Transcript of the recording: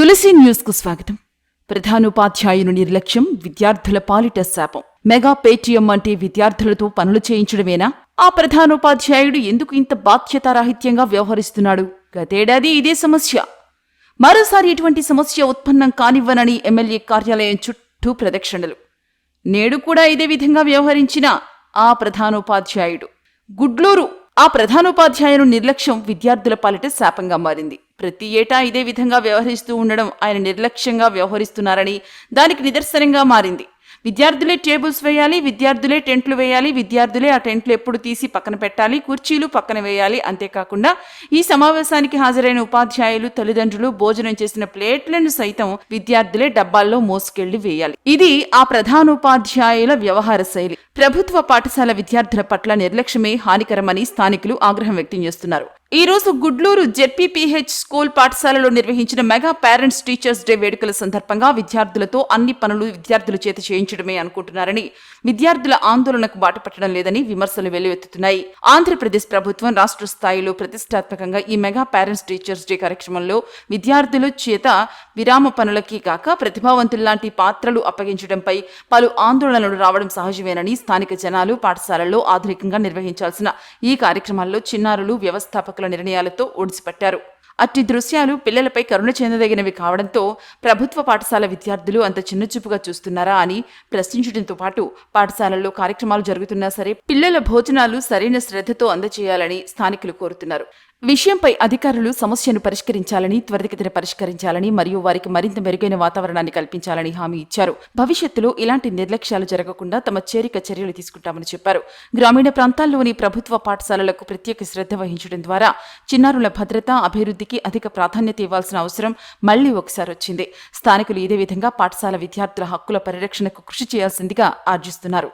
తులసి న్యూస్కు స్వాగతం. ప్రధానోపాధ్యాయుని నిర్లక్ష్యం విద్యార్థుల పాలిట శాపం. మెగా పేటీఎం అంటే విద్యార్థులతో పనులు చేయించడమేనా? ఆ ప్రధానోపాధ్యాయుడు ఎందుకు ఇంత బాధ్యతారాహిత్యంగా వ్యవహరిస్తున్నాడు? గతేడాది ఇదే సమస్య. మరోసారి ఇటువంటి సమస్య ఉత్పన్నం కానివ్వనని ఎమ్మెల్యే కార్యాలయం చుట్టూ ప్రదక్షిణలు. నేడు కూడా ఇదే విధంగా వ్యవహరించిన ఆ ప్రధానోపాధ్యాయుడు. గుడ్లూరు ఆ ప్రధానోపాధ్యాయుని నిర్లక్ష్యం విద్యార్థుల పాలిట శాపంగా మారింది. ప్రతి ఏటా ఇదే విధంగా వ్యవహరిస్తూ ఉండడం ఆయన నిర్లక్ష్యంగా వ్యవహరిస్తున్నారని దానికి నిదర్శనంగా మారింది. విద్యార్థులే టేబుల్స్ వేయాలి విద్యార్థులే టెంట్లు వేయాలి విద్యార్థులే ఆ టెంట్లు ఎప్పుడు తీసి పక్కన పెట్టాలి కుర్చీలు పక్కన వేయాలి అంతేకాకుండా ఈ సమావేశానికి హాజరైన ఉపాధ్యాయులు తల్లిదండ్రులు భోజనం చేసిన ప్లేట్లను సైతం విద్యార్థులే డబ్బాల్లో మోసుకెళ్ళి వేయాలి. ఇది ఆ ప్రధానోపాధ్యాయుల వ్యవహార శైలి. ప్రభుత్వ పాఠశాల విద్యార్థుల పట్ల నిర్లక్ష్యమే హానికరమని స్థానికులు ఆగ్రహం వ్యక్తం చేస్తున్నారు. ఈ రోజు గుడ్లూరు జెడ్పీపీహెచ్ స్కూల్ పాఠశాలలో నిర్వహించిన మెగా పేరెంట్స్ టీచర్స్ డే వేడుకల సందర్భంగా విద్యార్థులతో అన్ని పనులు విద్యార్థుల చేత చేయించడమే అనుకుంటున్నారని విద్యార్థుల ఆందోళనకు బాటపట్టడం లేదని విమర్శలు వెల్లువెత్తుతున్నాయి. ఆంధ్రప్రదేశ్ ప్రభుత్వం రాష్ట్ర స్థాయిలో ప్రతిష్టాత్మకంగా ఈ మెగా పేరెంట్స్ టీచర్స్ డే కార్యక్రమంలో విద్యార్థుల చేత విరామ పనులకి కాక ప్రతిభావంతుల్లాంటి పాత్రలు అప్పగించడంపై పలు ఆందోళనలు రావడం సహజమేనని స్థానిక జనాలు పాఠశాలల్లో ఆధునికంగా నిర్వహించాల్సిన ఈ కార్యక్రమాల్లో చిన్నారులు వ్యవస్థాపక వ్యవస్థాపకుల నిర్ణయాలతో ఒడిసిపట్టారు. అట్టి దృశ్యాలు పిల్లలపై కరుణ చెందదగినవి కావడంతో ప్రభుత్వ పాఠశాల విద్యార్థులు అంత చిన్నచూపుగా చూస్తున్నారా అని ప్రశ్నించడంతో పాటు పాఠశాలల్లో కార్యక్రమాలు జరుగుతున్నా సరే పిల్లల భోజనాలు సరైన శ్రద్ధతో అందజేయాలని స్థానికులు కోరుతున్నారు. విషయంపై అధికారులు సమస్యను పరిష్కరించాలని త్వరితగతిన పరిష్కరించాలని మరియు వారికి మరింత మెరుగైన వాతావరణాన్ని కల్పించాలని హామీ ఇచ్చారు. భవిష్యత్తులో ఇలాంటి నిర్లక్ష్యాలు జరగకుండా తమ చేరిక చర్యలు తీసుకుంటామని చెప్పారు. గ్రామీణ ప్రాంతాల్లోని ప్రభుత్వ పాఠశాలలకు ప్రత్యేక శ్రద్ధ వహించడం ద్వారా చిన్నారుల భద్రత అభివృద్ధికి అధిక ప్రాధాన్యత ఇవ్వాల్సిన అవసరం మళ్ళీ ఒకసారి వచ్చింది. స్థానికులు ఇదే విధంగా పాఠశాల విద్యార్థుల హక్కుల పరిరక్షణకు కృషి చేయాల్సిందిగా ఆర్జిస్తున్నారు.